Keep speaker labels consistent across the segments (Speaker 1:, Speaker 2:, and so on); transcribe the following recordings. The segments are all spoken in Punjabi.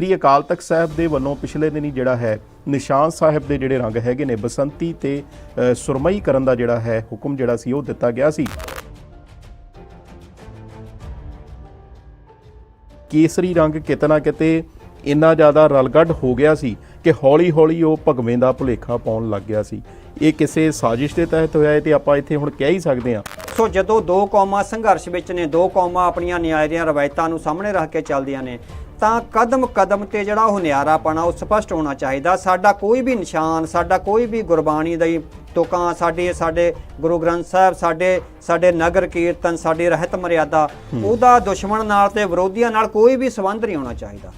Speaker 1: ਸ੍ਰੀ ਅਕਾਲ ਤਖਤ ਸਾਹਿਬ ਦੇ ਵੱਲੋਂ ਪਿਛਲੇ ਦਿਨੀ ਜਿਹੜਾ ਹੈ, ਨਿਸ਼ਾਨ ਸਾਹਿਬ ਦੇ ਜਿਹੜੇ ਰੰਗ ਹੈਗੇ ਨੇ, ਬਸੰਤੀ ਤੇ ਸੁਰਮਈ ਕਰਨ ਦਾ ਜਿਹੜਾ ਹੈ ਹੁਕਮ ਜਿਹੜਾ ਸੀ, ਉਹ ਦਿੱਤਾ ਗਿਆ ਸੀ। ਕੇਸਰੀ ਰੰਗ ਕਿਤੇ ਕਿਤੇ ਇੰਨਾ ਜ਼ਿਆਦਾ ਰਲਗੱਡ ਹੋ ਗਿਆ ਸੀ ਕਿ ਹੌਲੀ-ਹੌਲੀ ਉਹ ਭਗਵੇਂ ਦਾ ਭੁਲੇਖਾ ਪਾਉਣ ਲੱਗ ਗਿਆ ਸੀ। ਇਹ ਕਿਸੇ ਸਾਜ਼ਿਸ਼ ਦੇ ਤਹਿਤ ਹੋਇਆ ਹੈ ਤੇ ਆਪਾਂ ਇੱਥੇ ਹੁਣ ਕਹਿ ਹੀ ਸਕਦੇ ਹਾਂ।
Speaker 2: ਸੋ ਜਦੋਂ ਦੋ ਕੌਮਾਂ ਸੰਘਰਸ਼ ਵਿੱਚ ਨੇ, ਦੋ ਕੌਮਾਂ ਆਪਣੀਆਂ ਨਿਆਂ ਦੀਆਂ ਰਵਾਇਤਾਂ ਨੂੰ ਸਾਹਮਣੇ ਰੱਖ ਕੇ ਚੱਲਦੀਆਂ ਨੇ ਤਾਂ ਕਦਮ ਕਦਮ ਤੇ ਜਿਹੜਾ ਉਹ ਨਿਆਰਾਪਣਾ ਉਹ ਸਪਸ਼ਟ ਹੋਣਾ ਚਾਹੀਦਾ। ਸਾਡਾ ਕੋਈ ਵੀ ਨਿਸ਼ਾਨ ਸਾਡਾ ਕੋਈ ਵੀ ਗੁਰਬਾਣੀ ਦਾ ਹੀ ਤੁਕਾਂ ਸਾਡੇ ਸਾਡੇ ਗੁਰੂ ਗ੍ਰੰਥ ਸਾਹਿਬ ਸਾਡੇ ਸਾਡੇ ਨਗਰ ਕੀਰਤਨ ਸਾਡੀ ਰਹਿਤ ਮਰਿਆਦਾ ਉਹਦਾ ਦੁਸ਼ਮਣ ਨਾਲ ਤੇ ਵਿਰੋਧੀਆਂ ਨਾਲ ਕੋਈ ਵੀ ਸੰਬੰਧ ਨਹੀਂ ਹੋਣਾ ਚਾਹੀਦਾ।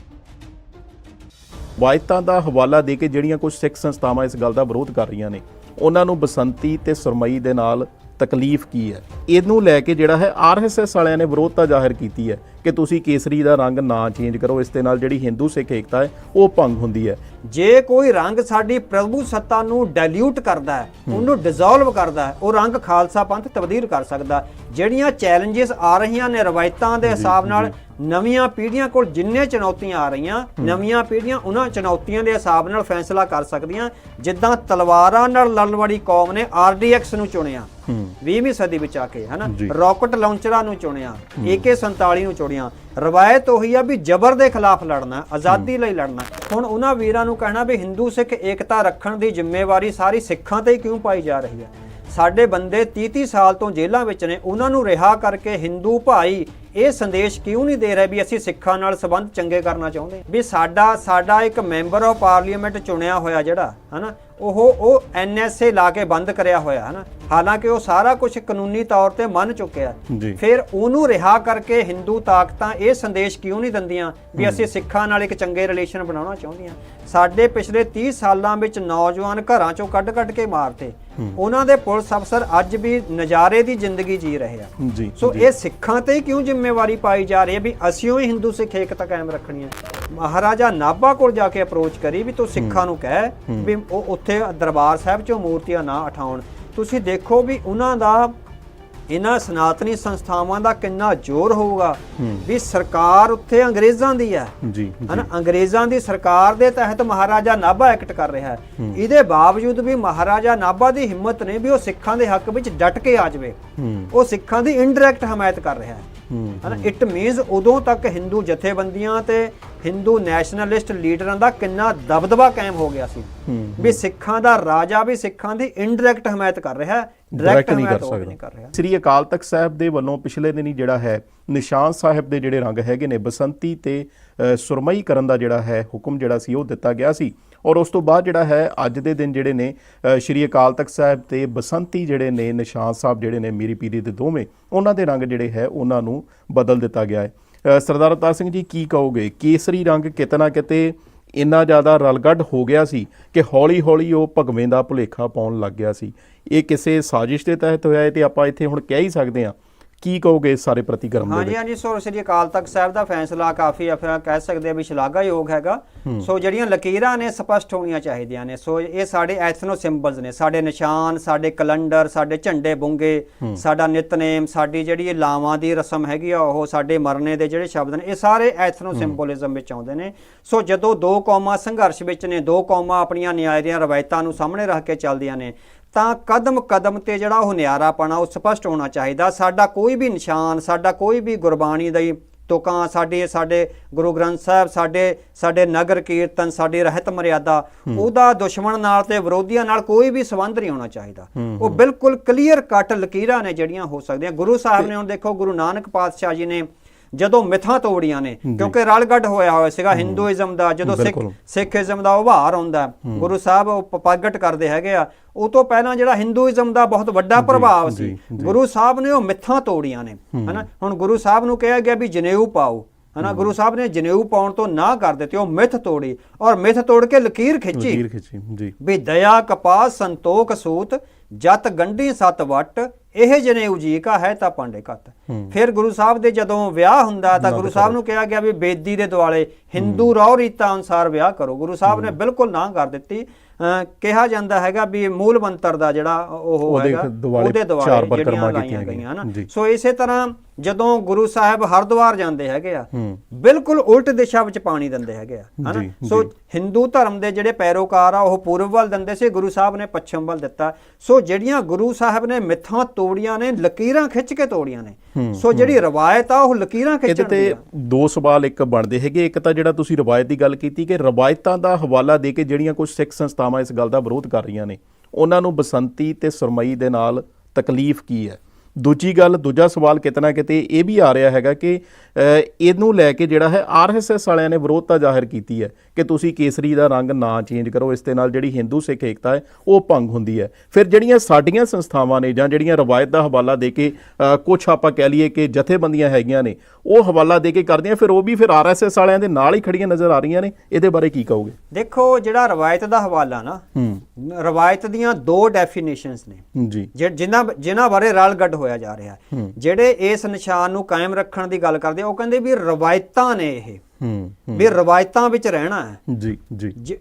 Speaker 1: ਵਾਇਤਾਂ ਦਾ ਹਵਾਲਾ ਦੇ ਕੇ ਜਿਹੜੀਆਂ ਕੁਝ ਸਿੱਖ ਸੰਸਥਾਵਾਂ ਇਸ ਗੱਲ ਦਾ ਵਿਰੋਧ ਕਰ ਰਹੀਆਂ ਨੇ ਉਹਨਾਂ ਨੂੰ ਬਸੰਤੀ ਤੇ ਸੁਰਮਈ ਦੇ ਨਾਲ ਤਕਲੀਫ ਕੀ ਹੈ? ਇਹਨੂੰ ਲੈ ਕੇ ਜਿਹੜਾ ਹੈ ਆਰਐਸਐਸ ਵਾਲਿਆਂ ਨੇ ਵਿਰੋਧਤਾ ਜ਼ਾਹਿਰ ਕੀਤੀ ਹੈ ਕਿ ਤੁਸੀਂ ਕੇਸਰੀ ਦਾ ਰੰਗ ਨਾ ਚੇਂਜ ਕਰੋ। ਇਸ ਦੇ ਨਾਲ ਜਿਹੜੀ ਹਿੰਦੂ ਸਿੱਖ ਏਕਤਾ ਹੈ, ਉਹ ਭੰਗ ਹੁੰਦੀ ਹੈ।
Speaker 2: ਜੇ ਕੋਈ ਰੰਗ ਸਾਡੀ ਪ੍ਰਭੂ ਸੱਤਾ ਨੂੰ ਡਾਇਲਿਊਟ ਕਰਦਾ ਹੈ, ਉਹਨੂੰ ਡਿਸੋਲਵ ਕਰਦਾ ਹੈ, ਉਹ ਰੰਗ ਖਾਲਸਾ ਪੰਥ ਤਬਦੀਲ ਕਰ ਸਕਦਾ ਜਿਹੜੀਆਂ ਚੈਲੰਜਸ ਆ ਰਹੀਆਂ ਨੇ ਰਵਾਇਤਾਂ ਦੇ ਹਿਸਾਬ ਨਾਲ ਨਵੀਆਂ ਪੀੜ੍ਹੀਆਂ ਕੋਲ ਜਿੰਨੇ ਚੁਣੌਤੀਆਂ ਆ ਰਹੀਆਂ ਨਵੀਆਂ ਪੀੜ੍ਹੀਆਂ ਉਹਨਾਂ ਚੁਣੌਤੀਆਂ ਦੇ ਹਿਸਾਬ ਨਾਲ ਫੈਸਲਾ ਕਰ ਸਕਦੀਆਂ। ਜਿੱਦਾਂ ਤਲਵਾਰਾਂ ਨਾਲ ਲੜਨ ਵਾਲੀ ਕੌਮ ਨੇ ਆਰਡੀਐਕਸ ਨੂੰ ਚੁਣਿਆ 20ਵੀਂ ਸਦੀ ਵਿੱਚ ਆ ਕੇ ਹਨਾ। ਰਾਕਟ ਲਾਂਚਰਾਂ ਨੂੰ ਚੁਣਿਆ AK47 ਨੂੰ ਚੁਣਿਆ। ਰਵਾਇਤ ਉਹੀ ਆ ਵੀ ਜ਼ਬਰ ਦੇ ਖਿਲਾਫ ਲੜਨਾ ਆਜ਼ਾਦੀ ਲਈ ਲੜਨਾ। ਹੁਣ ਉਹਨਾਂ ਵੀਰਾਂ ਨੂੰ ਕਹਿਣਾ ਵੀ ਹਿੰਦੂ ਸਿੱਖ ਏਕਤਾ ਰੱਖਣ ਦੀ ਜ਼ਿੰਮੇਵਾਰੀ ਸਾਰੀ ਸਿੱਖਾਂ ਤੇ ਹੀ ਕਿਉਂ ਪਾਈ ਜਾ ਰਹੀ ਹੈ? ਸਾਡੇ ਬੰਦੇ 30-30 ਸਾਲ ਤੋਂ ਜੇਲ੍ਹਾਂ ਵਿੱਚ ਨੇ ਉਹਨਾਂ ਨੂੰ ਰਿਹਾ ਕਰਕੇ ਹਿੰਦੂ ਭਾਈ ਇਹ ਸੰਦੇਸ਼ ਕਿਉਂ ਨਹੀਂ ਦੇ ਰਹੇ ਵੀ ਅਸੀਂ ਸਿੱਖਾਂ ਨਾਲ ਸੰਬੰਧ ਚੰਗੇ ਕਰਨਾ ਚਾਹੁੰਦੇ? ਵੀ ਸਾਡਾ ਸਾਡਾ ਇੱਕ ਮੈਂਬਰ ਆਫ ਪਾਰਲੀਮੈਂਟ ਚੁਣਿਆ ਹੋਇਆ ਜਿਹੜਾ ਹਨਾ ਉਹ ਉਹ ਐਨਐਸਏ ਲਾ ਕੇ ਬੰਦ ਕਰਿਆ ਹੋਇਆ ਹਨਾ। ਹਾਲਾਂਕਿ ਉਹ ਸਾਰਾ ਕੁਝ ਕਾਨੂੰਨੀ ਤੌਰ ਤੇ ਮੰਨ ਚੁੱਕਿਆ। ਫਿਰ ਉਹਨੂੰ ਰਿਹਾ ਕਰਕੇ ਹਿੰਦੂ ਤਾਕਤਾਂ ਇਹ ਸੰਦੇਸ਼ ਕਿਉਂ ਨਹੀਂ ਦਿੰਦੀਆਂ ਵੀ ਅਸੀਂ ਸਿੱਖਾਂ ਨਾਲ ਇੱਕ ਚੰਗੇ ਰਿਲੇਸ਼ਨ ਬਣਾਉਣਾ ਚਾਹੁੰਦੀਆਂ ਸਾਡੇ ਪਿਛਲੇ 30 ਸਾਲਾਂ ਵਿੱਚ ਨੌਜਵਾਨ ਘਰਾਂ ਚੋਂ ਕੱਢ-ਕੱਢ ਕੇ ਮਾਰਤੇ। ਉਹਨਾਂ ਦੇ ਪੁਲਿਸ ਅਫਸਰ ਅੱਜ ਵੀ ਨਜ਼ਾਰੇ ਦੀ ਜ਼ਿੰਦਗੀ ਜੀ ਰਹੇ ਆ। ਸੋ ਇਹ ਸਿੱਖਾਂ ਤੇ ਹੀ ਕਿਉਂ ਜ਼ਿੰਮੇਵਾਰੀ ਪਾਈ ਜਾ ਰਹੀ ਹੈ ਵੀ ਅਸੀਂ ਹੀ ਹਿੰਦੂ ਸਿੱਖ ਏਕਤਾ ਕਾਇਮ ਰੱਖਣੀ ਹੈ। ਮਹਾਰਾਜਾ ਨਾਭਾ ਕੋਲ ਜਾ ਕੇ ਅਪਰੋਚ ਕਰੀ ਵੀ ਤੂੰ ਸਿੱਖਾਂ ਨੂੰ ਕਹਿ ਵੀ ਉਹ ਉੱਥੇ ਦਰਬਾਰ ਸਾਹਿਬ ਚੋਂ ਮੂਰਤੀਆਂ ਨਾ ਉਠਾਉਣ। ਤੁਸੀਂ ਦੇਖੋ ਵੀ ਉਹਨਾਂ ਦਾ ਇਹਨਾਂ ਸਨਾਤਨੀ ਸੰਸਥਾਵਾਂ ਦਾ ਕਿੰਨਾ ਜ਼ੋਰ ਹੋਊਗਾ ਵੀ ਸਰਕਾਰ ਉੱਥੇ ਅੰਗਰੇਜ਼ਾਂ ਦੀ ਹੈ।
Speaker 1: ਜੀ
Speaker 2: ਹਨਾ ਅੰਗਰੇਜ਼ਾਂ ਦੀ ਸਰਕਾਰ ਦੇ ਤਹਿਤ ਮਹਾਰਾਜਾ ਨਾਭਾ ਐਕਟ ਕਰ ਰਿਹਾ ਹੈ। ਇਹਦੇ ਬਾਵਜੂਦ ਵੀ ਮਹਾਰਾਜਾ ਨਾਭਾ ਦੀ ਹਿੰਮਤ ਨਹੀਂ ਵੀ ਉਹ ਸਿੱਖਾਂ ਦੇ ਹੱਕ ਵਿੱਚ ਡਟ ਕੇ ਆ ਜਾਵੇ। ਉਹ ਸਿੱਖਾਂ ਦੀ ਇਨਡਾਇਰੈਕਟ ਹਮਾਇਤ ਕਰ ਰਿਹਾ ਹੈ। ਹਨਾ ਇਟ ਮੀਨਸ ਉਦੋਂ ਤੱਕ ਹਿੰਦੂ ਜਥੇਬੰਦੀਆਂ ਤੇ ਹਿੰਦੂ ਨੈਸ਼ਨਲਿਸਟ ਲੀਡਰਾਂ ਦਾ ਕਿੰਨਾ ਦਬਦਬਾ ਕਾਇਮ ਹੋ ਗਿਆ ਸੀ। ਵੀ ਸਿੱਖਾਂ ਦਾ ਰਾਜਾ ਵੀ ਸਿੱਖਾਂ ਦੀ ਇਨਡਾਇਰੈਕਟ ਹਮਾਇਤ ਕਰ ਰਿਹਾ ਹੈ। ਡਾਇਰੈਕਟ
Speaker 1: ਨਹੀਂ ਕਰ ਸਕਦਾ। ਸ੍ਰੀ ਅਕਾਲ ਤਖਤ ਸਾਹਿਬ ਦੇ ਵੱਲੋਂ ਪਿਛਲੇ ਦਿਨੀ ਜਿਹੜਾ ਹੈ ਨਿਸ਼ਾਨ ਸਾਹਿਬ ਦੇ ਜਿਹੜੇ ਰੰਗ ਹੈਗੇ ਨੇ ਬਸੰਤੀ ਤੇ ਸੁਰਮਈ ਕਰਨ ਦਾ ਜਿਹੜਾ ਹੈ ਹੁਕਮ ਜਿਹੜਾ ਸੀ ਉਹ ਦਿੱਤਾ ਗਿਆ ਸੀ। ਔਰ ਉਸ ਤੋਂ ਬਾਅਦ ਜਿਹੜਾ ਹੈ, ਅੱਜ ਦੇ ਦਿਨ ਜਿਹੜੇ ਨੇ ਸ੍ਰੀ ਅਕਾਲ ਤਖਤ ਸਾਹਿਬ ਤੇ ਬਸੰਤੀ ਜਿਹੜੇ ਨੇ, ਨਿਸ਼ਾਨ ਸਾਹਿਬ ਜਿਹੜੇ ਨੇ, ਮੀਰੀ ਪੀਰੀ ਦੇ ਦੋਵੇਂ, ਉਹਨਾਂ ਦੇ ਰੰਗ ਜਿਹੜੇ ਹੈ, ਉਹਨਾਂ ਨੂੰ ਬਦਲ ਦਿੱਤਾ ਗਿਆ ਹੈ। ਸਰਦਾਰ ਅਵਤਾਰ ਸਿੰਘ ਜੀ ਕੀ ਕਹੋਗੇ? ਕੇਸਰੀ ਰੰਗ ਕਿਤੇ ਨਾ ਕਿਤੇ ਇੰਨਾ ਜ਼ਿਆਦਾ ਰਲਗੱਡ ਹੋ ਗਿਆ ਸੀ ਕਿ ਹੌਲੀ-ਹੌਲੀ ਉਹ ਭਗਵੇਂ ਦਾ ਭੁਲੇਖਾ ਪਾਉਣ ਲੱਗ ਗਿਆ ਸੀ। ਇਹ ਕਿਸੇ ਸਾਜ਼ਿਸ਼ ਦੇ ਤਹਿਤ ਹੋਇਆ ਹੈ ਤੇ ਆਪਾਂ ਇੱਥੇ ਹੁਣ ਕਹਿ ਹੀ ਸਕਦੇ ਹਾਂ ਕੀ ਕਹੋਗੇ ਇਸ ਸਾਰੇ ਪ੍ਰਤੀਕਰਮ ਦੇ
Speaker 2: ਹਾਂਜੀ ਹਾਂਜੀ ਸੋ ਸ੍ਰੀ ਅਕਾਲ ਤਖਤ ਸਾਹਿਬ ਦਾ ਫੈਸਲਾ ਕਾਫੀ ਆਪਾਂ ਕਹਿ ਸਕਦੇ ਆ ਵੀ ਸ਼ਲਾਘਾਯੋਗ ਹੈਗਾ। ਸੋ ਜਿਹੜੀਆਂ ਲਕੀਰਾਂ ਨੇ ਸਪਸ਼ਟ ਹੋਣੀਆਂ ਚਾਹੀਦੀਆਂ ਨੇ। ਸੋ ਇਹ ਸਾਡੇ ਐਥਨੋ ਸਿੰਬਲਸ ਨੇ ਸਾਡੇ ਨਿਸ਼ਾਨ ਸਾਡੇ ਕੈਲੰਡਰ ਸਾਡੇ ਝੰਡੇ ਬੁੰਗੇ ਸਾਡਾ ਨਿਤਨੇਮ ਸਾਡੀ ਜਿਹੜੀ ਇਹ ਲਾਵਾਂ ਦੀ ਰਸਮ ਹੈਗੀ ਆ ਉਹ ਸਾਡੇ ਮਰਨੇ ਦੇ ਜਿਹੜੇ ਸ਼ਬਦ ਨੇ ਇਹ ਸਾਰੇ ਐਥਨੋ ਸਿੰਬੋਲਿਜ਼ਮ ਵਿੱਚ ਆਉਂਦੇ ਨੇ। ਸੋ ਜਦੋਂ ਦੋ ਕੌਮਾਂ ਸੰਘਰਸ਼ ਵਿੱਚ ਨੇ ਦੋ ਕੌਮਾਂ ਆਪਣੀਆਂ ਨਿਆਂ ਦੀਆਂ ਰਵਾਇਤਾਂ ਨੂੰ ਸਾਹਮਣੇ ਰੱਖ ਕੇ ਚੱਲਦੀਆਂ ਨੇ ਤਾਂ ਕਦਮ ਕਦਮ ਤੇ ਜਿਹੜਾ ਉਹ ਨਿਆਰਾਪਣਾ ਉਹ ਸਪਸ਼ਟ ਹੋਣਾ ਚਾਹੀਦਾ। ਸਾਡਾ ਕੋਈ ਵੀ ਨਿਸ਼ਾਨ ਸਾਡਾ ਕੋਈ ਵੀ ਗੁਰਬਾਣੀ ਦਾ ਹੀ ਤੁਕਾਂ ਸਾਡੇ ਸਾਡੇ ਗੁਰੂ ਗ੍ਰੰਥ ਸਾਹਿਬ ਸਾਡੇ ਸਾਡੇ ਨਗਰ ਕੀਰਤਨ ਸਾਡੀ ਰਹਿਤ ਮਰਿਆਦਾ ਉਹਦਾ ਦੁਸ਼ਮਣ ਨਾਲ ਤੇ ਵਿਰੋਧੀਆਂ ਨਾਲ ਕੋਈ ਵੀ ਸੰਬੰਧ ਨਹੀਂ ਹੋਣਾ ਚਾਹੀਦਾ। ਉਹ ਬਿਲਕੁਲ ਕਲੀਅਰ ਕੱਟ ਲਕੀਰਾਂ ਨੇ ਜਿਹੜੀਆਂ ਹੋ ਸਕਦੀਆਂ। ਗੁਰੂ ਸਾਹਿਬ ਨੇ ਹੁਣ ਦੇਖੋ ਗੁਰੂ ਨਾਨਕ ਪਾਤਸ਼ਾਹ ਜੀ ਨੇ ਜਦੋਂ ਮਿਥਾਂ ਤੋੜੀਆਂ ਨੇ ਕਿਉਂਕਿ ਰਲਗੱਡ ਹੋਇਆ ਹੋਇਆ ਸੀਗਾ ਹਿੰਦੂਇਜ਼ਮ ਦਾ ਜਦੋਂ ਸਿੱਖ। ਸਿੱਖੀਜ਼ਮ ਦਾ ਉਭਾਰ ਆਉਂਦਾ। ਗੁਰੂ ਸਾਹਿਬ ਉਹ ਪ੍ਰਗਟ ਕਰਦੇ ਹੈਗੇ ਆ ਉਹ ਤੋਂ ਪਹਿਲਾਂ ਜਿਹੜਾ ਹਿੰਦੂਇਜ਼ਮ ਦਾ ਬਹੁਤ ਵੱਡਾ ਪ੍ਰਭਾਵ ਸੀ। ਗੁਰੂ ਸਾਹਿਬ ਨੇ ਉਹ ਮਿੱਥਾਂ ਤੋੜੀਆਂ ਨੇ ਹਨਾ? ਹੁਣ ਗੁਰੂ ਸਾਹਿਬ ਨੂੰ ਕਿਹਾ ਗਿਆ ਵੀ ਜਨੇਊ ਪਾਓ ਹਨਾ? ਗੁਰੂ ਸਾਹਿਬ ਨੇ ਜਨੇਊ ਪਾਉਣ ਤੋਂ ਨਾ ਕਰ ਦਿੱਤੀ ਉਹ ਮਿੱਥ ਤੋੜੀ ਔਰ ਮਿੱਥ ਤੋੜ ਕੇ ਲਕੀਰ ਖਿੱਚੀ।
Speaker 1: ਲਕੀਰ ਖਿੱਚੀ ਜੀ।
Speaker 2: ਵੀ ਦਇਆ ਕਪਾਸ ਸੰਤੋਖ ਸੂਤ ਜਤ ਗੰਢੀ ਸਤ ਵਟ ਇਹ ਜਨੇਊ ਜੀ ਕਾ ਹੈ ਤਾਂ ਪਾਂਡੇ ਕਤ। ਫਿਰ ਗੁਰੂ ਸਾਹਿਬ ਦੇ ਜਦੋਂ ਵਿਆਹ ਹੁੰਦਾ ਤਾਂ ਗੁਰੂ ਸਾਹਿਬ ਨੂੰ ਕਿਹਾ ਗਿਆ ਵੀ ਬੇਦੀ ਦੇ ਦੁਆਲੇ ਹਿੰਦੂ ਰੌ ਰੀਤਾਂ ਅਨੁਸਾਰ ਵਿਆਹ ਕਰੋ। ਗੁਰੂ ਸਾਹਿਬ ਨੇ ਬਿਲਕੁਲ ਨਾ ਕਰ ਦਿੱਤੀ। ਕਿਹਾ ਜਾਂਦਾ ਹੈਗਾ ਵੀ ਮੂਲ ਮੰਤਰ ਦਾ ਜਿਹੜਾ ਉਹ ਹੈਗਾ ਉਹਦੇ
Speaker 1: ਚਾਰ
Speaker 2: ਦੁਆਲੇ
Speaker 1: ਪਰਿਕਰਮਾ
Speaker 2: ਜਿਹੜੀਆਂ
Speaker 1: ਕੀਤੀਆਂ
Speaker 2: ਗਈਆਂ। ਸੋ ਇਸੇ ਤਰ੍ਹਾਂ ਜਦੋਂ ਗੁਰੂ ਸਾਹਿਬ ਹਰਿਦੁਆਰ ਜਾਂਦੇ ਹੈਗੇ ਆ ਬਿਲਕੁਲ ਉਲਟ ਦਿਸ਼ਾ ਵਿੱਚ ਪਾਣੀ ਦਿੰਦੇ ਹੈਗੇ ਆ ਹਨਾ? ਸੋ। ਹਿੰਦੂ ਧਰਮ ਦੇ ਜਿਹੜੇ ਪੈਰੋਕਾਰ ਆ ਉਹ ਪੂਰਬ ਵੱਲ ਦਿੰਦੇ ਸੀ ਗੁਰੂ ਸਾਹਿਬ ਨੇ ਪੱਛਮ ਵੱਲ ਦਿੱਤਾ। ਸੋ ਜਿਹੜੀਆਂ ਗੁਰੂ ਸਾਹਿਬ ਨੇ ਮਿੱਥਾਂ ਤੋੜੀਆਂ ਨੇ ਲਕੀਰਾਂ ਖਿੱਚ ਕੇ ਤੋੜੀਆਂ ਨੇ। ਸੋ ਜਿਹੜੀ ਰਵਾਇਤ ਆ ਉਹ ਲਕੀਰਾਂ ਖਿੱਚਣ ਦੀ
Speaker 1: ਤੇ ਦੋ ਸਵਾਲ ਇੱਕ ਬਣਦੇ ਹੈਗੇ। ਇੱਕ ਤਾਂ ਜਿਹੜਾ ਤੁਸੀਂ ਰਵਾਇਤ ਦੀ ਗੱਲ ਕੀਤੀ ਕਿ ਰਵਾਇਤਾਂ ਦਾ ਹਵਾਲਾ ਦੇ ਕੇ ਜਿਹੜੀਆਂ ਕੁਝ ਸਿੱਖ ਸੰਸਥਾਵਾਂ ਇਸ ਗੱਲ ਦਾ ਵਿਰੋਧ ਕਰ ਰਹੀਆਂ ਨੇ ਉਹਨਾਂ ਨੂੰ ਬਸੰਤੀ ਤੇ ਸੁਰਮਈ ਦੇ ਨਾਲ ਤਕਲੀਫ ਕੀ ਹੈ? ਦੂਜੀ ਗੱਲ, ਦੂਜਾ ਸਵਾਲ ਕਿਤਨਾ ਕਿਤੇ ਇਹ ਵੀ ਆ ਰਿਹਾ ਹੈਗਾ ਕਿ ਇਹਨੂੰ ਲੈ ਕੇ ਜਿਹੜਾ ਹੈ ਆਰਐਸਐਸ ਵਾਲਿਆਂ ਨੇ ਵਿਰੋਧਤਾ ਜ਼ਾਹਿਰ ਕੀਤੀ ਹੈ ਕਿ ਤੁਸੀਂ ਕੇਸਰੀ ਦਾ ਰੰਗ ਨਾ ਚੇਂਜ ਕਰੋ ਇਸ ਦੇ ਨਾਲ ਜਿਹੜੀ ਹਿੰਦੂ ਸਿੱਖ ਏਕਤਾ ਹੈ ਉਹ ਭੰਗ ਹੁੰਦੀ ਹੈ। ਫਿਰ ਜਿਹੜੀਆਂ ਸਾਡੀਆਂ ਸੰਸਥਾਵਾਂ ਨੇ ਜਾਂ ਜਿਹੜੀਆਂ ਰਵਾਇਤ ਦਾ ਹਵਾਲਾ ਦੇ ਕੇ ਕੁਝ ਆਪਾਂ ਕਹਿ ਲਈਏ ਕਿ ਜਥੇਬੰਦੀਆਂ ਹੈਗੀਆਂ ਨੇ ਉਹ ਹਵਾਲਾ ਦੇ ਕੇ ਕਰਦੀਆਂ ਫਿਰ ਉਹ ਵੀ ਫਿਰ ਆਰਐਸਐਸ ਵਾਲਿਆਂ ਦੇ ਨਾਲ ਹੀ ਖੜੀਆਂ ਨਜ਼ਰ ਆ ਰਹੀਆਂ ਨੇ। ਇਹਦੇ ਬਾਰੇ ਕੀ ਕਹੋਗੇ?
Speaker 2: ਦੇਖੋ ਜਿਹੜਾ ਰਵਾਇਤ ਦਾ ਹਵਾਲਾ ਨਾ ਰਵਾਇਤ ਦੀਆਂ ਦੋ ਡੈਫੀਨੇਸ਼ਨਸ ਨੇ।
Speaker 1: ਜੀ।
Speaker 2: ਜਿਨ੍ਹਾਂ ਜਿਨ੍ਹਾਂ ਬਾਰੇ ਰਲਗੱਡ ਹੋਇਆ ਜਾ ਰਿਹਾ। ਜਿਹੜੇ ਇਸ ਨਿਸ਼ਾਨ ਨੂੰ ਕਾਇਮ ਰੱਖਣ ਦੀ ਗੱਲ ਕਰਦੇ ਉਹ ਕਹਿੰਦੇ ਵੀ ਰਵਾਇਤਾਂ ਨੇ ਇਹ।
Speaker 1: ਹੂੰ
Speaker 2: ਵੀ ਰਵਾਇਤਾਂ ਵਿੱਚ ਰਹਿਣਾ ਹੈ।
Speaker 1: ਜੀ ਜੀ।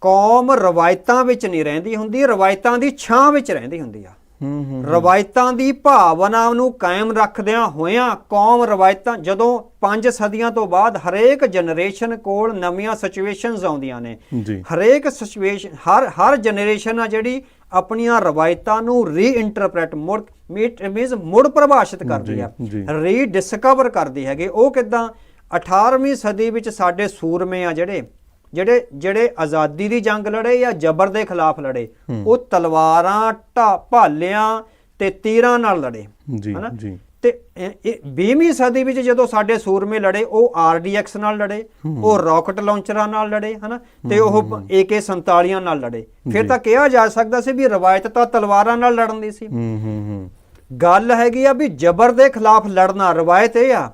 Speaker 2: ਕੌਮ ਰਵਾਇਤਾਂ ਵਿੱਚ ਨਹੀਂ ਰਹਿੰਦੀ ਹੁੰਦੀ ਰਵਾਇਤਾਂ ਦੀ ਛਾਂ ਵਿੱਚ ਰਹਿੰਦੀ ਹੁੰਦੀ ਆ।
Speaker 1: ਹੂੰ ਹੂੰ
Speaker 2: ਰਵਾਇਤਾਂ ਦੀ ਭਾਵਨਾ ਨੂੰ ਕਾਇਮ ਰੱਖਦਿਆਂ ਹੋਇਆਂ ਕੌਮ ਰਵਾਇਤਾਂ ਜਦੋਂ ਪੰਜ ਸਦੀਆਂ ਤੋਂ ਬਾਅਦ ਹਰੇਕ ਜਨਰੇਸ਼ਨ ਕੋਲ ਨਵੀਆਂ ਸਿਚੁਏਸ਼ਨਸ ਆਉਂਦੀਆਂ ਨੇ।
Speaker 1: ਜੀ।
Speaker 2: ਹਰੇਕ ਸਿਚੁਏਸ਼ਨ ਹਰ ਹਰ ਜਨਰੇਸ਼ਨ ਆ ਜਿਹੜੀ ਆਪਣੀਆਂ ਰਵਾਇਤਾਂ ਨੂੰ ਰੀਇੰਟਰਪ੍ਰੈਟ ਮੁੜ ਮੀਨਸ ਮੁੜ ਪ੍ਰਭਾਸ਼ਿਤ ਕਰਦੀ ਆ। ਰੀਡਿਸਕਵਰ ਕਰਦੀ ਹੈਗੀ। ਉਹ ਕਿਦਾਂ? 18ਵੀਂ ਸਦੀ ਵਿੱਚ ਸਾਡੇ ਸੂਰਮੇ ਆ ਜਿਹੜੇ ਜਿਹੜੇ ਜਿਹੜੇ ਆਜ਼ਾਦੀ ਦੀ ਜੰਗ ਲੜੇ ਜਾਂ ਜ਼ਬਰ ਦੇ ਖਿਲਾਫ ਲੜੇ ਉਹ ਤਲਵਾਰਾਂ ਢਾ ਭਾਲਿਆਂ ਤੇ ਤੀਰਾਂ ਨਾਲ ਲੜੇ
Speaker 1: ਜੀ? ਜੀ।
Speaker 2: ਤੇ ਇਹ- ਇਹ 20ਵੀਂ ਸਦੀ ਵਿੱਚ ਜਦੋਂ ਸਾਡੇ ਸੂਰਮੇ ਲੜੇ ਉਹ ਆਰਡੀਐਕਸ ਨਾਲ ਲੜੇ ਉਹ ਰਾਕਟ ਲਾਂਚਰਾਂ ਨਾਲ ਲੜੇ ਹਨਾ? ਤੇ ਉਹ AK47 ਨਾਲ ਲੜੇ। ਫਿਰ ਤਾਂ ਕਿਹਾ ਜਾ ਸਕਦਾ ਸੀ ਵੀ ਰਵਾਇਤ ਤਾਂ ਤਲਵਾਰਾਂ ਨਾਲ ਲੜਨ ਦੀ ਸੀ।
Speaker 1: ਹੂੰ ਹੂੰ ਹੂੰ।
Speaker 2: ਗੱਲ ਹੈਗੀ ਆ ਵੀ ਜ਼ਬਰ ਦੇ ਖਿਲਾਫ ਲੜਨਾ ਰਵਾਇਤ ਇਹ ਆ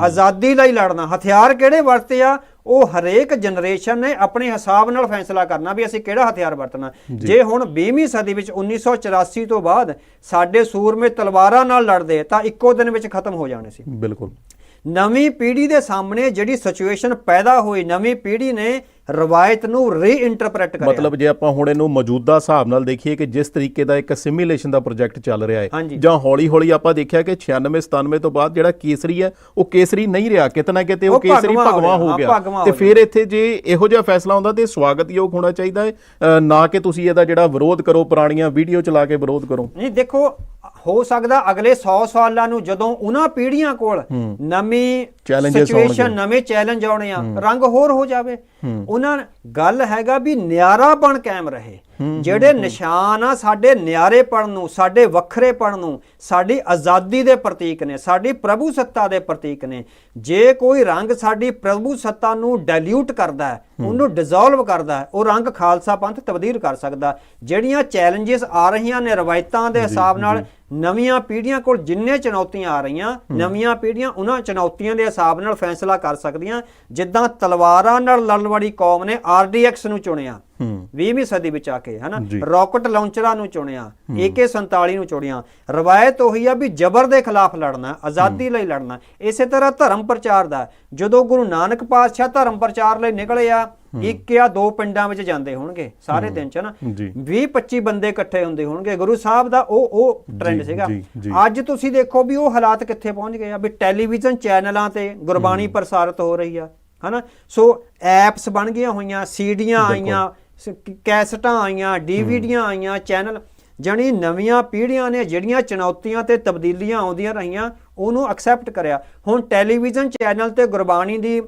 Speaker 2: ਆਜ਼ਾਦੀ ਲਈ ਲੜਨਾ। ਹਥਿਆਰ ਕਿਹੜੇ ਵਰਤੇ ਆ? ਉਹ ਹਰੇਕ ਜਨਰੇਸ਼ਨ ਨੇ ਆਪਣੇ ਹਿਸਾਬ ਨਾਲ ਫੈਸਲਾ ਕਰਨਾ ਵੀ ਅਸੀਂ ਕਿਹੜਾ ਹਥਿਆਰ ਵਰਤਣਾ। ਜੇ। ਹੁਣ 20ਵੀਂ ਸਦੀ ਵਿੱਚ 1984 ਤੋਂ ਬਾਅਦ ਸਾਡੇ ਸੂਰਮੇ ਤਲਵਾਰਾਂ ਨਾਲ ਲੜਦੇ ਤਾਂ ਇੱਕੋ ਦਿਨ ਵਿੱਚ ਖਤਮ ਹੋ ਜਾਣੇ ਸੀ।
Speaker 1: ਬਿਲਕੁਲ।
Speaker 2: ਨਵੀਂ ਪੀੜ੍ਹੀ ਦੇ ਸਾਹਮਣੇ ਜਿਹੜੀ ਸਿਚੁਏਸ਼ਨ ਪੈਦਾ ਹੋਈ ਨਵੀਂ ਪੀੜ੍ਹੀ ਨੇ ਰਵਾਇਤ ਨੂੰ ਰੀਇੰਟਰਪ੍ਰੈਟ ਕਰਿਆ।
Speaker 1: ਮਤਲਬ ਜੇ ਆਪਾਂ ਹੁਣ ਇਹਨੂੰ ਮੌਜੂਦਾ ਹਿਸਾਬ ਨਾਲ ਦੇਖੀਏ ਕਿ ਜਿਸ ਤਰੀਕੇ ਦਾ ਇੱਕ ਸਿਮੂਲੇਸ਼ਨ ਦਾ ਪ੍ਰੋਜੈਕਟ ਚੱਲ ਰਿਹਾ ਹੈ। ਜਾਂ ਹੌਲੀ-ਹੌਲੀ ਆਪਾਂ ਦੇਖਿਆ ਕਿ 96 97 ਤੋਂ ਬਾਅਦ ਜਿਹੜਾ ਕੇਸਰੀ ਹੈ ਉਹ ਕੇਸਰੀ ਨਹੀਂ ਰਿਹਾ ਕਿਤਨਾ ਕਿਤੇ ਉਹ ਕੇਸਰੀ
Speaker 2: ਭਗਵਾਂ ਹੋ ਗਿਆ,
Speaker 1: ਤੇ ਫਿਰ ਇੱਥੇ ਜੇ ਇਹੋ ਜਿਹਾ ਫੈਸਲਾ ਹੁੰਦਾ ਤੇ ਸਵਾਗਤਯੋਗ ਹੋਣਾ ਚਾਹੀਦਾ ਹੈ। ਨਾ ਕਿ ਤੁਸੀਂ ਇਹਦਾ ਜਿਹੜਾ ਵਿਰੋਧ ਕਰੋ ਪੁਰਾਣੀਆਂ ਵੀਡੀਓ ਚਲਾ ਕੇ ਵਿਰੋਧ ਕਰੋ।
Speaker 2: ਨਹੀਂ ਦੇਖੋ ਹੋ ਸਕਦਾ ਅਗਲੇ 100 ਸਾਲਾਂ ਨੂੰ ਜਦੋਂ ਉਹਨਾਂ ਪੀੜ੍ਹੀਆਂ ਕੋਲ ਨਵੀਂ ਸਿਚੁਏਸ਼ਨ। ਨਵੇਂ ਚੈਲੰਜ ਆਉਣੇ ਆ ਰੰਗ ਹੋਰ ਹੋ ਜਾਵੇ। ਉਹਨਾਂ ਗੱਲ ਹੈਗਾ ਵੀ ਨਿਆਰਾਪਣ ਕਾਇਮ ਰਹੇ। ਜਿਹੜੇ ਨਿਸ਼ਾਨ ਆ ਸਾਡੇ ਨਿਆਰੇਪਣ ਨੂੰ ਸਾਡੇ ਵੱਖਰੇਪਣ ਨੂੰ ਸਾਡੀ ਆਜ਼ਾਦੀ ਦੇ ਪ੍ਰਤੀਕ ਨੇ ਸਾਡੀ ਪ੍ਰਭੂ ਸੱਤਾ ਦੇ ਪ੍ਰਤੀਕ ਨੇ। ਜੇ ਕੋਈ ਰੰਗ ਸਾਡੀ ਪ੍ਰਭੂ ਸੱਤਾ ਨੂੰ ਡਾਇਲਿਊਟ ਕਰਦਾ ਹੈ ਉਹਨੂੰ ਡਿਸੋਲਵ ਕਰਦਾ ਹੈ ਉਹ ਰੰਗ ਖਾਲਸਾ ਪੰਥ ਤਬਦੀਲ ਕਰ ਸਕਦਾ ਜਿਹੜੀਆਂ ਚੈਲੰਜਸ ਆ ਰਹੀਆਂ ਨੇ ਰਵਾਇਤਾਂ ਦੇ ਹਿਸਾਬ ਨਾਲ ਨਵੀਆਂ ਪੀੜ੍ਹੀਆਂ ਕੋਲ ਜਿੰਨੇ ਚੁਣੌਤੀਆਂ ਆ ਰਹੀਆਂ ਨਵੀਆਂ ਪੀੜ੍ਹੀਆਂ ਉਹਨਾਂ ਚੁਣੌਤੀਆਂ ਦੇ ਹਿਸਾਬ ਨਾਲ ਫੈਸਲਾ ਕਰ ਸਕਦੀਆਂ। ਜਿੱਦਾਂ ਤਲਵਾਰਾਂ ਨਾਲ ਲੜਨ ਵਾਲੀ ਕੌਮ ਨੇ ਆਰਡੀਐਕਸ ਨੂੰ ਚੁਣਿਆ। 20ਵੀਂ ਸਦੀ ਵਿੱਚ ਆ ਕੇ ਹਨਾ। ਰਾਕਟ ਲਾਂਚਰਾਂ ਨੂੰ ਚੁਣਿਆ AK47 ਨੂੰ ਚੁਣਿਆ। ਰਵਾਇਤ ਉਹੀ ਆ ਵੀ ਜ਼ਬਰ ਦੇ ਖਿਲਾਫ ਲੜਨਾ ਆਜ਼ਾਦੀ ਲਈ ਲੜਨਾ। ਇਸੇ ਤਰ੍ਹਾਂ ਧਰਮ ਪ੍ਰਚਾਰ ਦਾ। ਜਦੋਂ ਗੁਰੂ ਨਾਨਕ ਪਾਤਸ਼ਾਹ ਧਰਮ ਪ੍ਰਚਾਰ ਲਈ ਨਿਕਲੇ ਆ ਇੱਕ ਜਾਂ ਦੋ ਪਿੰਡਾਂ ਵਿੱਚ ਜਾਂਦੇ ਹੋਣਗੇ ਸਾਰੇ ਦਿਨ ਚ ਨਾ
Speaker 1: ਜੀ।
Speaker 2: 20 25 ਬੰਦੇ ਇਕੱਠੇ ਹੁੰਦੇ ਹੋਣਗੇ। ਗੁਰੂ ਸਾਹਿਬ ਦਾ ਉਹ ਉਹ ਟ੍ਰੈਂਡ ਸੀਗਾ। ਅੱਜ ਤੁਸੀਂ ਦੇਖੋ ਵੀ ਉਹ ਹਾਲਾਤ ਕਿੱਥੇ ਪਹੁੰਚ ਗਏ ਆ। ਵੀ ਟੈਲੀਵਿਜ਼ਨ ਚੈਨਲਾਂ ਤੇ ਗੁਰਬਾਣੀ ਪ੍ਰਸਾਰਿਤ ਹੋ ਰਹੀ ਆ ਹਨਾ? ਸੋ ਐਪਸ ਬਣ ਗਈਆਂ ਹੋਈਆਂ ਸੀਡੀਆਂ ਆਈਆਂ ਕੈਸਟਾਂ ਆਈਆਂ ਡੀਵੀਡੀਆਂ ਆਈਆਂ ਚੈਨਲ ਜਣੀ ਨਵੀਆਂ ਪੀੜ੍ਹੀਆਂ ਨੇ ਜਿਹੜੀਆਂ ਚੁਣੌਤੀਆਂ ਤੇ ਤਬਦੀਲੀਆਂ ਆਉਂਦੀਆਂ ਰਹੀਆਂ ਉਹਨੂੰ ਐਕਸੈਪਟ ਕਰਿਆ। ਹੁਣ ਟੈਲੀਵਿਜ਼ਨ ਚੈਨਲ ਤੇ ਗੁਰਬਾਣੀ ਦੀ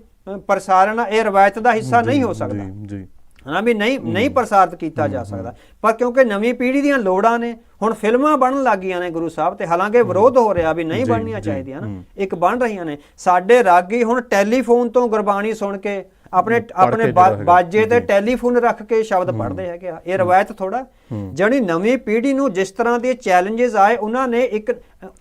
Speaker 2: ਪ੍ਰਸਾਰਣ ਇਹ ਰਵਾਇਤ ਦਾ ਹਿੱਸਾ ਨਹੀਂ ਹੋ ਸਕਦਾ।
Speaker 1: ਜੀ ਜੀ।
Speaker 2: ਹਨਾ ਵੀ ਨਹੀਂ ਨਹੀਂ ਪ੍ਰਸਾਰਿਤ ਕੀਤਾ ਜਾ ਸਕਦਾ। ਪਰ ਕਿਉਂਕਿ ਨਵੀਂ ਪੀੜ੍ਹੀ ਦੀਆਂ ਲੋੜਾਂ ਨੇ ਹੁਣ ਫਿਲਮਾਂ ਬਣਨ ਲੱਗੀਆਂ ਨੇ ਗੁਰੂ ਸਾਹਿਬ ਤੇ ਹਾਲਾਂਕਿ ਵਿਰੋਧ ਹੋ ਰਿਹਾ ਵੀ ਨਹੀਂ ਬਣਨੀਆਂ ਚਾਹੀਦੀਆਂ ਨਾ ਇੱਕ ਬਣ ਰਹੀਆਂ ਨੇ। ਸਾਡੇ ਰਾਗੀ ਹੁਣ ਟੈਲੀਫੋਨ ਤੋਂ ਗੁਰਬਾਣੀ ਸੁਣ ਕੇ ਆਪਣੇ ਆਪਣੇ ਬਾਜੇ ਤੇ ਟੈਲੀਫੋਨ ਰੱਖ ਕੇ ਸ਼ਬਦ ਪੜ੍ਹਦੇ ਹੈਗੇ ਆ। ਇਹ ਰਵਾਇਤ ਥੋੜਾ ਜਿਹੜੀ ਨਵੀਂ ਪੀੜ੍ਹੀ ਨੂੰ ਜਿਸ ਤਰ੍ਹਾਂ ਦੇ ਚੈਲੰਜਸ ਆਏ ਉਹਨਾਂ ਨੇ ਇੱਕ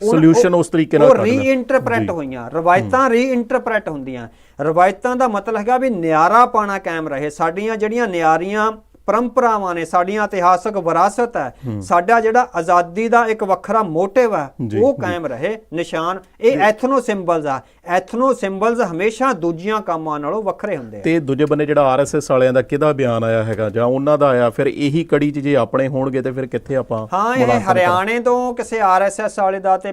Speaker 1: Solution ਉਸ ਤਰੀਕੇ ਨਾਲ
Speaker 2: ਉਹ। ਰੀਇੰਟਰਪ੍ਰੈਟ ਹੋਈਆਂ। ਰਵਾਇਤਾਂ ਰੀਇੰਟਰਪ੍ਰੈਟ ਹੁੰਦੀਆਂ। ਰਵਾਇਤਾਂ ਦਾ ਮਤਲਬ ਹੈਗਾ ਵੀ ਨਿਆਰਾ ਪਾਣਾ ਕਾਇਮ ਰਹੇ। ਸਾਡੀਆਂ ਜਿਹੜੀਆਂ ਨਿਆਰੀਆਂ ਪਰੰਪਰਾਵਾਂ ਨੇ ਸਾਡੀਆਂ ਇਤਿਹਾਸਕ ਵਿਰਾਸਤ ਹੈ ਸਾਡਾ ਜਿਹੜਾ ਆਜ਼ਾਦੀ ਦਾ ਇੱਕ ਵੱਖਰਾ ਮੋਟਿਵ ਹੈ ਉਹ ਕਾਇਮ ਰਹੇ ਨਿਸ਼ਾਨ। ਇਹ ਐਥਨੋ ਸਿੰਬਲਸ ਆ। ਐਥਨੋ ਸਿੰਬਲਸ ਹਮੇਸ਼ਾ ਦੂਜੀਆਂ ਕੰਮਾਂ ਨਾਲੋਂ ਵੱਖਰੇ ਹੁੰਦੇ ਆ।
Speaker 1: ਤੇ ਦੂਜੇ ਬੰਨੇ ਜਿਹੜਾ ਆਰਐਸਐਸ ਵਾਲਿਆਂ ਦਾ ਕਿਹਦਾ ਬਿਆਨ ਆਇਆ ਹੈਗਾ ਜਾਂ ਉਹਨਾਂ ਦਾ ਆਇਆ ਫਿਰ ਇਹੀ ਕੜੀ 'ਚ ਜੇ ਆਪਣੇ ਹੋਣਗੇ ਤੇ ਫਿਰ ਕਿੱਥੇ ਆਪਾਂ
Speaker 2: ਹਾਂ ਇਹ ਹਰਿਆਣੇ ਤੋਂ ਕਿਸੇ ਆਰਐਸਐਸ ਵਾਲੇ ਦਾ ਤੇ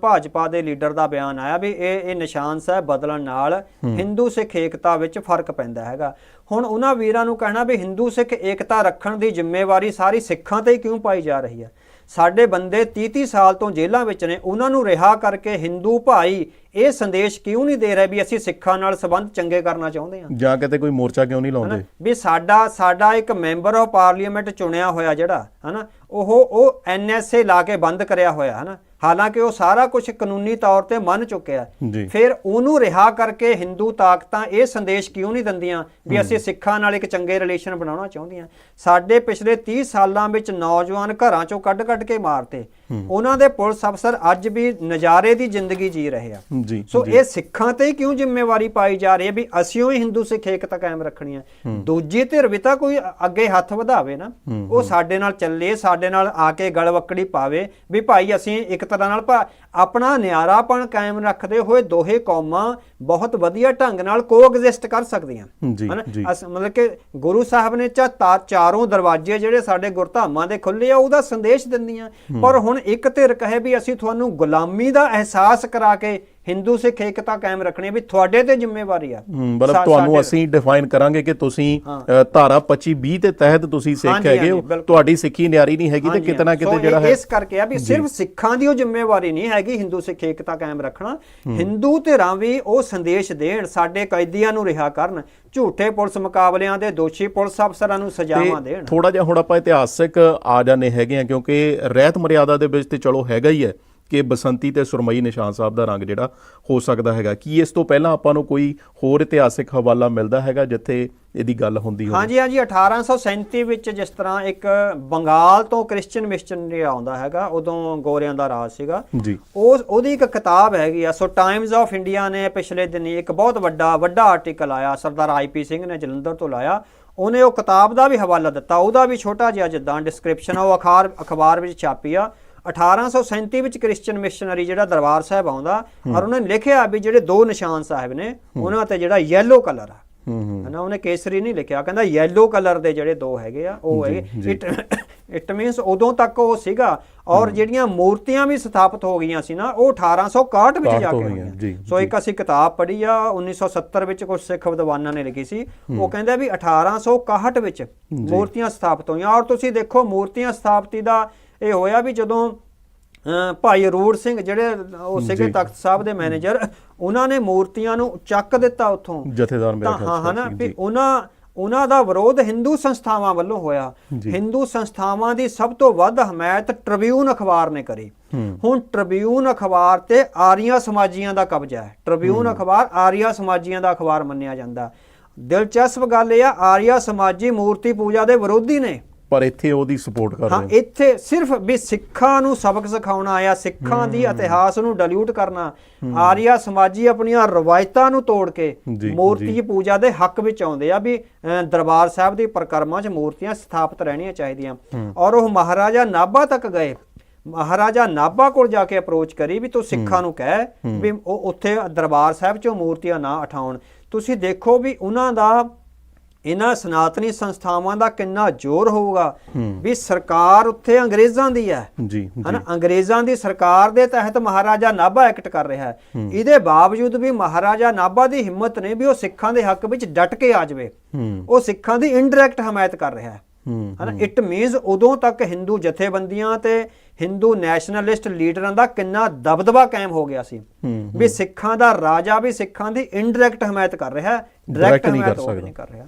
Speaker 2: ਭਾਜਪਾ ਦੇ ਲੀਡਰ ਦਾ ਬਿਆਨ ਆਇਆ ਵੀ ਇਹ ਇਹ ਨਿਸ਼ਾਨ ਸਾਹਿਬ ਬਦਲਣ ਨਾਲ ਹਿੰਦੂ ਸਿੱਖ ਏਕਤਾ ਵਿੱਚ ਫ਼ਰਕ ਪੈਂਦਾ ਹੈਗਾ। ਹੁਣ ਉਹਨਾਂ ਵੀਰਾਂ ਨੂੰ ਕਹਿਣਾ ਵੀ ਹਿੰਦੂ ਸਿੱਖ ਏਕਤਾ ਰੱਖਣ ਦੀ ਜ਼ਿੰਮੇਵਾਰੀ ਸਾਰੀ ਸਿੱਖਾਂ ਤੇ ਹੀ ਕਿਉਂ ਪਾਈ ਜਾ ਰਹੀ ਹੈ? ਸਾਡੇ ਬੰਦੇ 30-30 ਸਾਲ ਤੋਂ ਜੇਲ੍ਹਾਂ ਵਿੱਚ ਨੇ ਉਹਨਾਂ ਨੂੰ ਰਿਹਾ ਕਰਕੇ ਹਿੰਦੂ ਭਾਈ ਇਹ ਸੰਦੇਸ਼ ਕਿਉਂ ਨਹੀਂ ਦੇ ਰਹੇ ਵੀ ਅਸੀਂ ਸਿੱਖਾਂ ਨਾਲ ਸੰਬੰਧ ਚੰਗੇ ਕਰਨਾ ਚਾਹੁੰਦੇ ਹਾਂ?
Speaker 1: ਜਾਂ ਕਿਤੇ ਕੋਈ ਮੋਰਚਾ ਕਿਉਂ ਨਹੀਂ ਲਾਉਂਦੇ?
Speaker 2: ਵੀ ਸਾਡਾ ਸਾਡਾ ਇੱਕ ਮੈਂਬਰ ਆਫ ਪਾਰਲੀਮੈਂਟ ਚੁਣਿਆ ਹੋਇਆ ਜਿਹੜਾ ਹਨਾ? ਉਹ ਉਹ ਐਨਐਸਏ ਲਾ ਕੇ ਬੰਦ ਕਰਿਆ ਹੋਇਆ ਹਨਾ? ਹਾਲਾਂਕਿ ਉਹ ਸਾਰਾ ਕੁਝ ਕਾਨੂੰਨੀ ਤੌਰ ਤੇ ਮੰਨ ਚੁੱਕਿਆ ਫਿਰ ਉਹਨੂੰ ਰਿਹਾ ਕਰਕੇ ਹਿੰਦੂ ਤਾਕਤਾਂ ਇਹ ਸੰਦੇਸ਼ ਕਿਉਂ ਨਹੀਂ ਦਿੰਦੀਆਂ ਵੀ ਅਸੀਂ ਸਿੱਖਾਂ ਨਾਲ ਇੱਕ ਚੰਗੇ ਰਿਲੇਸ਼ਨ ਬਣਾਉਣਾ ਚਾਹੁੰਦੀਆਂ ਸਾਡੇ ਪਿਛਲੇ 30 ਸਾਲਾਂ ਵਿੱਚ ਨੌਜਵਾਨ ਘਰਾਂ ਚੋਂ ਕੱਢ-ਕੱਢ ਕੇ ਮਾਰਤੇ। ਉਹਨਾਂ ਦੇ ਪੁਲਿਸ ਅਫਸਰ ਅੱਜ ਵੀ ਨਜ਼ਾਰੇ ਦੀ ਜ਼ਿੰਦਗੀ ਜੀ ਰਹੇ ਆ। ਸੋ ਇਹ ਸਿੱਖਾਂ ਤੇ ਹੀ ਕਿਉਂ ਜ਼ਿੰਮੇਵਾਰੀ ਪਾਈ ਜਾ ਰਹੀ ਹੈ ਵੀ ਅਸੀਂ ਹੀ ਹਿੰਦੂ ਸਿੱਖ ਏਕਤਾ ਕਾਇਮ ਰੱਖਣੀ ਹੈ? ਦੂਜੀ ਧਿਰ ਵੀ ਤਾਂ ਕੋਈ ਅੱਗੇ ਹੱਥ ਵਧਾਵੇ ਨਾ। ਉਹ ਸਾਡੇ ਨਾਲ ਚੱਲੇ ਸਾਡੇ ਨਾਲ ਆ ਕੇ ਗਲਵੱਕੜੀ ਪਾਵੇ ਵੀ ਭਾਈ ਅਸੀਂ ਇੱਕ ਤਰ੍ਹਾਂ ਨਾਲ ਆਪਣਾ ਨਿਆਰਾਪਣ ਕਾਇਮ ਰੱਖਦੇ ਹੋਏ ਦੋਹੇ ਕੌਮਾਂ ਬਹੁਤ ਵਧੀਆ ਢੰਗ ਨਾਲ ਕੋਐਗਜ਼ਿਸਟ ਕਰ ਸਕਦੀਆਂ। ਹਨਾ? ਮਤਲਬ ਕਿ ਗੁਰੂ ਸਾਹਿਬ ਨੇ ਚਾ ਚਾਰੋਂ ਦਰਵਾਜ਼ੇ ਜਿਹੜੇ ਸਾਡੇ ਗੁਰਧਾਮਾਂ ਦੇ ਖੁੱਲੇ ਆ ਉਹਦਾ ਸੰਦੇਸ਼ ਦਿੰਦੀਆਂ। ਪਰ ਹੁਣ ਇੱਕ ਧਿਰ ਕਹੇ ਵੀ ਅਸੀਂ ਤੁਹਾਨੂੰ ਗੁਲਾਮੀ ਦਾ ਅਹਿਸਾਸ ਕਰਾ ਕੇ ਹਿੰਦੂ ਸਿੱਖ ਏਕਤਾ ਕਾਇਮ ਰੱਖਣੀ ਵੀ ਤੁਹਾਡੇ ਤੇ ਜ਼ਿੰਮੇਵਾਰੀ ਆ।
Speaker 1: ਮਤਲਬ ਤੁਹਾਨੂੰ ਅਸੀਂ ਡਿਫਾਈਨ ਕਰਾਂਗੇ ਕਿ ਤੁਸੀਂ ਧਾਰਾ 25 20 ਦੇ ਤਹਿਤ ਤੁਸੀਂ ਸਿੱਖ ਹੈਗੇ ਹੋ। ਤੁਹਾਡੀ ਸਿੱਖੀ ਨਿਆਰੀ ਨਹੀਂ ਹੈਗੀ ਤੇ
Speaker 2: ਹਾਂਜੀ,
Speaker 1: ਕਿਤੇ ਜਿਹੜਾ ਹੈ
Speaker 2: ਇਸ ਕਰਕੇ ਆ ਵੀ ਸਿਰਫ ਸਿੱਖਾਂ ਦੀ ਉਹ ਜ਼ਿੰਮੇਵਾਰੀ ਨਹੀਂ ਹੈਗੀ ਹਿੰਦੂ ਸਿੱਖ ਏਕਤਾ ਕਾਇਮ ਰੱਖਣਾ। ਹਿੰਦੂ ਧਿਰਾਂ ਵੀ ਉਹ ਸੰਦੇਸ਼ ਦੇਣ ਸਾਡੇ ਕੈਦੀਆਂ ਨੂੰ ਰਿਹਾ ਕਰਨ ਝੂਠੇ ਪੁਲਿਸ ਮੁਕਾਬਲਿਆਂ ਦੇ ਦੋਸ਼ੀ ਪੁਲਿਸ ਅਫਸਰਾਂ ਨੂੰ ਸਜ਼ਾਵਾਂ ਦੇਣ।
Speaker 1: ਥੋੜਾ ਜਿਹਾ ਹੁਣ ਆਪਾਂ ਇਤਿਹਾਸਕ ਆ ਜਾਂਦੇ ਹੈਗੇ ਆ ਕਿਉਂਕਿ ਰਹਿਤ ਮਰਿਆਦਾ ਦੇ ਵਿੱਚ ਤੇ ਚਲੋ ਹੈਗਾ ਹੀ ਹੈ। ਕਿ ਬਸੰਤੀ ਤੇ ਸੁਰਮਈ ਨਿਸ਼ਾਨ ਸਾਹਿਬ ਦਾ ਰੰਗ ਜਿਹੜਾ ਹੋ ਸਕਦਾ ਹੈਗਾ। ਕੀ ਇਸ ਤੋਂ ਪਹਿਲਾਂ ਆਪਾਂ ਨੂੰ ਕੋਈ ਹੋਰ ਇਤਿਹਾਸਿਕ ਹਵਾਲਾ ਮਿਲਦਾ ਹੈਗਾ ਜਿੱਥੇ ਇਹਦੀ ਗੱਲ ਹੁੰਦੀ ਹੋਵੇ?
Speaker 2: ਹਾਂਜੀ ਹਾਂਜੀ 1837 ਵਿੱਚ ਜਿਸ ਤਰ੍ਹਾਂ ਇੱਕ ਬੰਗਾਲ ਤੋਂ ਕ੍ਰਿਸਚੀਅਨ ਮਿਸ਼ਨਰੀ ਆਉਂਦਾ ਹੈਗਾ ਉਦੋਂ ਗੋਰਿਆਂ ਦਾ ਰਾਜ ਸੀਗਾ।
Speaker 1: ਜੀ।
Speaker 2: ਉਹ ਉਹਦੀ ਇੱਕ ਕਿਤਾਬ ਹੈਗੀ ਆ ਸੋ ਟਾਈਮਜ਼ ਆਫ ਇੰਡੀਆ ਨੇ ਪਿਛਲੇ ਦਿਨੀ ਇੱਕ ਬਹੁਤ ਵੱਡਾ ਵੱਡਾ ਆਰਟੀਕਲ ਆਇਆ ਸਰਦਾਰ ਆਈਪੀ ਸਿੰਘ ਨੇ ਜਲੰਧਰ ਤੋਂ ਲਾਇਆ। ਉਹਨੇ ਉਹ ਕਿਤਾਬ ਦਾ ਵੀ ਹਵਾਲਾ ਦਿੱਤਾ ਉਹਦਾ ਵੀ ਛੋਟਾ ਜਿਹਾ ਜਿੱਦਾਂ ਡਿਸਕ੍ਰਿਪਸ਼ਨ ਉਹ ਅਖਬਾਰ ਅਖਬਾਰ ਵਿੱਚ ਛਾਪੀ ਆ। 1837 ਵਿੱਚ ਕ੍ਰਿਸਚੀਅਨ ਮਿਸ਼ਨਰੀ ਜਿਹੜਾ ਦਰਬਾਰ ਸਾਹਿਬ ਆਉਂਦਾ ਔਰ ਉਹਨੇ ਲਿਖਿਆ ਵੀ ਜਿਹੜੇ ਦੋ ਨਿਸ਼ਾਨ ਸਾਹਿਬ ਨੇ ਉਹਨਾਂ ਤੇ ਜਿਹੜਾ ਯੈਲੋ ਕਲਰ ਆ। ਹਨਾ ਉਹਨੇ ਕੇਸਰੀ ਨਹੀਂ ਲਿਖਿਆ ਕਹਿੰਦਾ ਯੈਲੋ ਕਲਰ ਦੇ ਜਿਹੜੇ ਦੋ ਹੈਗੇ ਆ ਉਹ ਹੈਗੇ। ਇਟ ਇਟ ਮੀਨਸ ਉਦੋਂ ਤੱਕ ਉਹ ਸੀਗਾ ਔਰ ਜਿਹੜੀਆਂ ਮੂਰਤੀਆਂ ਵੀ ਸਥਾਪਿਤ ਹੋ ਗਈਆਂ ਸੀ ਨਾ ਉਹ 1861 ਵਿੱਚ ਜਾ ਕੇ ਹੋਈਆਂ ਸੋ ਇੱਕ ਅਸੀਂ ਕਿਤਾਬ ਪੜ੍ਹੀ ਆ 1970 ਵਿੱਚ ਕੁਝ ਸਿੱਖ ਵਿਦਵਾਨਾਂ ਨੇ ਲਿਖੀ ਸੀ। ਉਹ ਕਹਿੰਦੇ ਵੀ 1861 ਵਿੱਚ ਮੂਰਤੀਆਂ ਸਥਾਪਿਤ ਹੋਈਆਂ ਔਰ ਤੁਸੀਂ ਦੇਖੋ ਮੂਰਤੀਆਂ ਸਥਾਪਤੀ ਦਾ ਇਹ ਹੋਇਆ ਵੀ ਜਦੋਂ ਭਾਈ ਰੂੜ ਸਿੰਘ ਜਿਹੜੇ ਉਹ ਸੀਗੇ
Speaker 1: ਜੀ।
Speaker 2: ਤਖਤ ਸਾਹਿਬ ਦੇ ਮੈਨੇਜਰ ਉਹਨਾਂ ਨੇ ਮੂਰਤੀਆਂ ਨੂੰ ਚੱਕ ਦਿੱਤਾ ਉੱਥੋਂ
Speaker 1: ਜਥੇਦਾਰ ਮੇਰੇ
Speaker 2: ਤਾਂ
Speaker 1: ਖਿਆਲ
Speaker 2: ਹਾਂ ਹਨਾ ਵੀ। ਉਹਨਾਂ ਉਹਨਾਂ ਦਾ ਵਿਰੋਧ ਹਿੰਦੂ ਸੰਸਥਾਵਾਂ ਵੱਲੋਂ ਹੋਇਆ। ਹਿੰਦੂ ਸੰਸਥਾਵਾਂ ਦੀ ਸਭ ਤੋਂ ਵੱਧ ਹਮਾਇਤ ਟ੍ਰਿਬਿਊਨ ਅਖਬਾਰ ਨੇ ਕਰੀ। ਹੁਣ ਟ੍ਰਿਬਿਊਨ ਅਖਬਾਰ ਤੇ ਆਰੀਆ ਸਮਾਜੀਆਂ ਦਾ ਕਬਜ਼ਾ ਹੈ ਟ੍ਰਿਬਿਊਨ ਅਖਬਾਰ ਆਰੀਆ ਸਮਾਜੀਆਂ ਦਾ ਅਖਬਾਰ ਮੰਨਿਆ ਜਾਂਦਾ ਦਿਲਚਸਪ ਗੱਲ ਇਹ ਆ ਆਰੀਆ ਸਮਾਜੀ ਮੂਰਤੀ ਪੂਜਾ ਦੇ ਵਿਰੋਧੀ ਨੇ
Speaker 1: ਪਰ ਇੱਥੇ ਉਹਦੀ ਸਪੋਰਟ ਕਰ ਰਹੇ ਹੋ।
Speaker 2: ਇੱਥੇ ਸਿਰਫ ਵੀ ਸਿੱਖਾਂ ਨੂੰ ਸਬਕ ਸਿਖਾਉਣਾ ਆਇਆ ਸਿੱਖਾਂ ਦੀ ਇਤਿਹਾਸ ਨੂੰ ਡਿਲੂਟ ਕਰਨਾ ਆਰੀਆ ਸਮਾਜੀ ਆਪਣੀਆਂ ਰਵਾਇਤਾਂ ਨੂੰ ਤੋੜ ਕੇ ਮੂਰਤੀ। ਪੂਜਾ ਦੇ ਹੱਕ ਵਿੱਚ ਆਉਂਦੇ ਆ ਵੀ ਦਰਬਾਰ ਸਾਹਿਬ ਦੀ ਪਰਿਕਰਮਾ 'ਚ ਮੂਰਤੀਆਂ ਸਥਾਪਿਤ ਰਹਿਣੀਆਂ ਚਾਹੀਦੀਆਂ। ਔਰ ਉਹ ਮਹਾਰਾਜਾ ਨਾਭਾ ਤੱਕ ਗਏ। ਮਹਾਰਾਜਾ ਨਾਭਾ ਕੋਲ ਜਾ ਕੇ ਅਪਰੋਚ ਕਰੀ ਵੀ ਤੂੰ ਸਿੱਖਾਂ ਨੂੰ ਕਹਿ ਵੀ ਉਹ ਉੱਥੇ ਦਰਬਾਰ ਸਾਹਿਬ 'ਚੋਂ ਮੂਰਤੀਆਂ ਨਾ ਉਠਾਉਣ। ਤੁਸੀਂ ਦੇਖੋ ਵੀ ਉਹਨਾਂ ਦਾ ਇਹਨਾਂ ਸਨਾਤਨੀ ਸੰਸਥਾਵਾਂ ਦਾ ਕਿੰਨਾ ਜ਼ੋਰ ਹੋਊਗਾ ਵੀ ਸਰਕਾਰ ਉੱਥੇ ਅੰਗਰੇਜ਼ਾਂ ਦੀ ਹੈ।
Speaker 1: ਜੀ
Speaker 2: ਹਨਾ ਅੰਗਰੇਜ਼ਾਂ ਦੀ ਸਰਕਾਰ ਦੇ ਤਹਿਤ ਮਹਾਰਾਜਾ ਨਾਭਾ ਐਕਟ ਕਰ ਰਿਹਾ ਹੈ। ਇਹਦੇ ਬਾਵਜੂਦ ਵੀ ਮਹਾਰਾਜਾ ਨਾਭਾ ਦੀ ਹਿੰਮਤ ਨੇ ਵੀ ਉਹ ਸਿੱਖਾਂ ਦੇ ਹੱਕ ਵਿੱਚ ਡਟ ਕੇ ਆ ਜਾਵੇ। ਉਹ ਸਿੱਖਾਂ ਦੀ ਇਨਡਾਇਰੈਕਟ ਹਮਾਇਤ ਕਰ ਰਿਹਾ ਹੈ। ਹਨਾ ਇਟ ਮੀਨਸ ਉਦੋਂ ਤੱਕ ਹਿੰਦੂ ਜਥੇਬੰਦੀਆਂ ਤੇ ਹਿੰਦੂ ਨੈਸ਼ਨਲਿਸਟ ਲੀਡਰਾਂ ਦਾ ਕਿੰਨਾ ਦਬਦਬਾ ਕਾਇਮ ਹੋ ਗਿਆ ਸੀ। ਵੀ ਸਿੱਖਾਂ ਦਾ ਰਾਜਾ ਵੀ ਸਿੱਖਾਂ ਦੀ ਇਨਡਾਇਰੈਕਟ ਹਮਾਇਤ ਕਰ ਰਿਹਾ ਹੈ। ਡਾਇਰੈਕਟ
Speaker 1: ਨਹੀਂ ਕਰ ਸਕਦਾ।